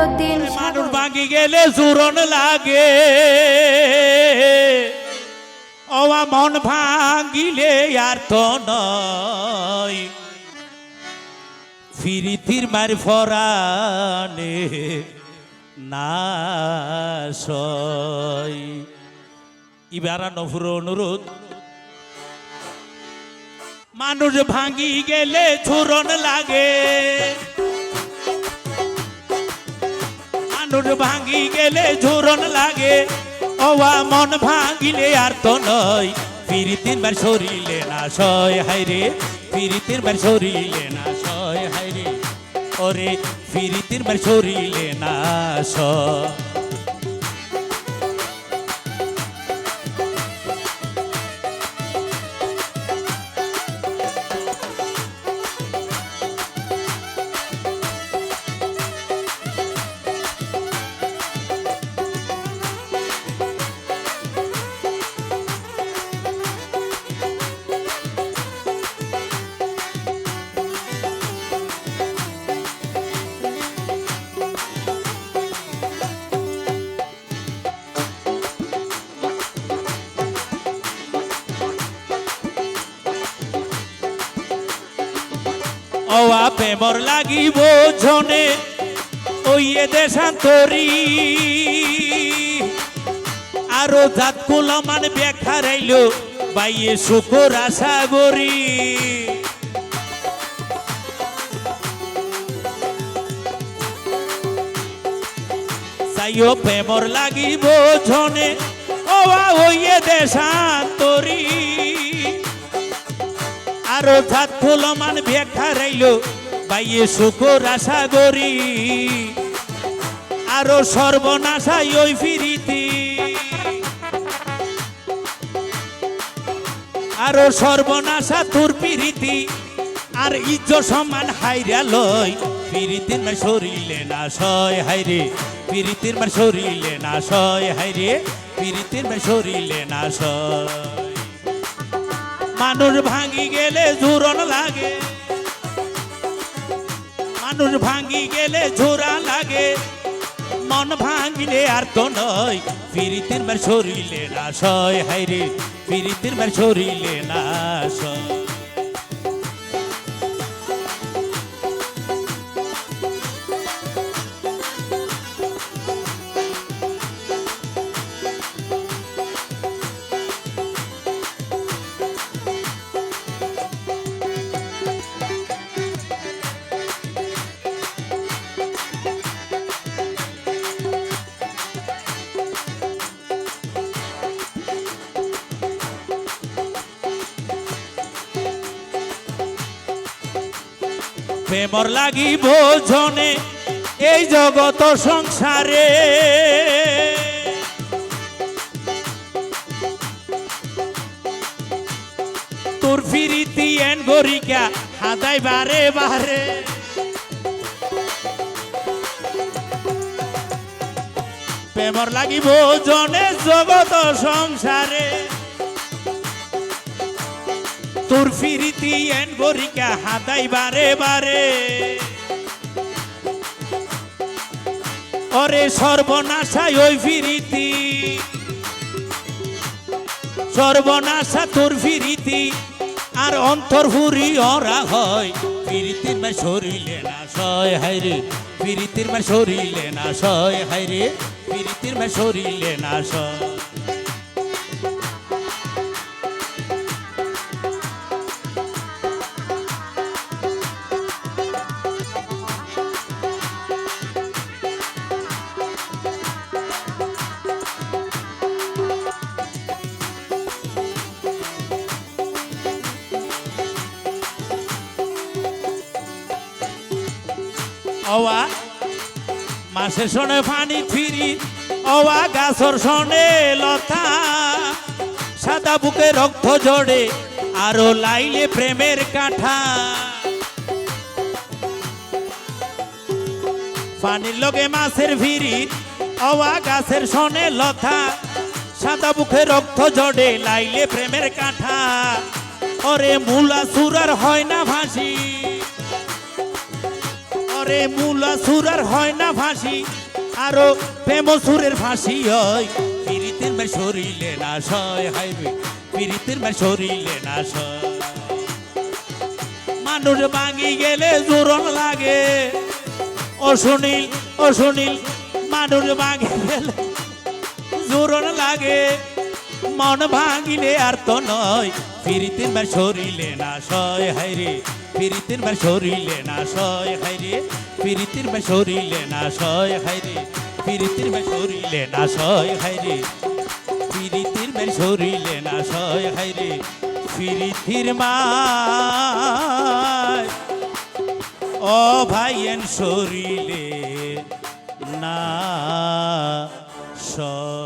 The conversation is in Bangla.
মানুষ ভাঙি গেলে জুরন লাগে। অবা মন ভাঙিলে আর তো নয়। ফিরিতির মার ফরানে না সয় ইবারা নফুর অনুরোধ। মানুষ ভাঙি গেলে ঝুরন লাগে। মানুষ ভাঙি গেলে ঝুরন লাগে। ওয়া মন ভাঙিলে আর তো নয়। ফিরি বার সরিলে না সয় হাইরে ফিরি বার সরিলে না সয় হাইরে ওরে, ফিরি বার সরিলে না সয়। অওয়া প্রেমর লাগিব জনে ওইয়ে দেশান্তরি। আরও জাত কুলমান ব্যাখ্যা রাইল, বাইয়ে শুকর আশা গরি চাইও প্রেমর লাগিব জনে ওয়া ওইয়ে দেশান্তরি। আরও জাত ফুলমান ব্যাখ্যা রাইল, বাইয়ে শুকর আশা গরি আরও সর্বনাশাই ওই ফিরিতি আরও সর্বনাশা তোর পিরিতি, আর ইজ্জ সমান হাইরা লয় পিরিতির মার সরিলে না সয় হাইরে। পিরিতির মার সরিলে না সয় হাইরে। পিরিতির মার সরিলে না সয় মানুষ ভাঙি গেলে ঝুরন লাগে। মানুষ ভাঙি গেলে ঝোরা লাগে। মন ভাঙিলে আর তো নয় ফিরিতের বার শরীরে না সয় হাইরে ফিরিতের বার শরীরে না সয়। প্রেমর লাগি জনে এই জগত সংসারে। তোর ফিরিতি এন গরিকা, হাদাই বারে বারে। প্রেমর লাগিব জনে জগত সংসারে। তোর ফিরিতি এন গরিকা হাতাই বারে বারে। ওরে সর্বনাশাই ওই ফিরিতি। সর্বনাশা তোর ফিরিতি, আর অন্তর হুরি অরা হয়। ফিরিতির মা সরিলে না সয় হাইরে ফিরিতির মা সরিলে না সয় হাইরে ফিরিতির মা সরিলে না সয় অওয়া মাসে শোনে ফানি ফিরি, অওয়া, গাছর শোনে লতা, সাদা বুকে রক্ত জড়ে আরও লাইলে প্রেমের কাঠা পানির লগে মাছের ভিড়ি, অওয়া, গাছের শোনে লতা, সাদা বুকে রক্ত জড়ে লাইলে প্রেমের কাঠা ওরে মুলা সুরার হয় না মূলা সুরার হয় না ফাঁসি আরও প্রেম সুরের ফাঁসি হয়। পিরিতের মের শরীরে না সয় হাইবে পিরিতের মের শরীরে না সয়। মানুষ ভাঙি গেলে জোরন লাগে। ও সুনীল মানুষ ভাঙি গেলে জোরন লাগে। মন ভাঙিলে আর তো নয় ফিরিতিন বার শরীরে না সয় হাইরে ফিরিতিন বার শরীরে না সয় হাইরে ফিরিতিন বার শরীরে না সয় হাইরে ফিরিতিন বার শরীরে না সয় হাইরে ফিরিতির বার শরীরে না সয় হাইরে ফিরিতির মায় ও ভাইয়েন শরীরে না সয়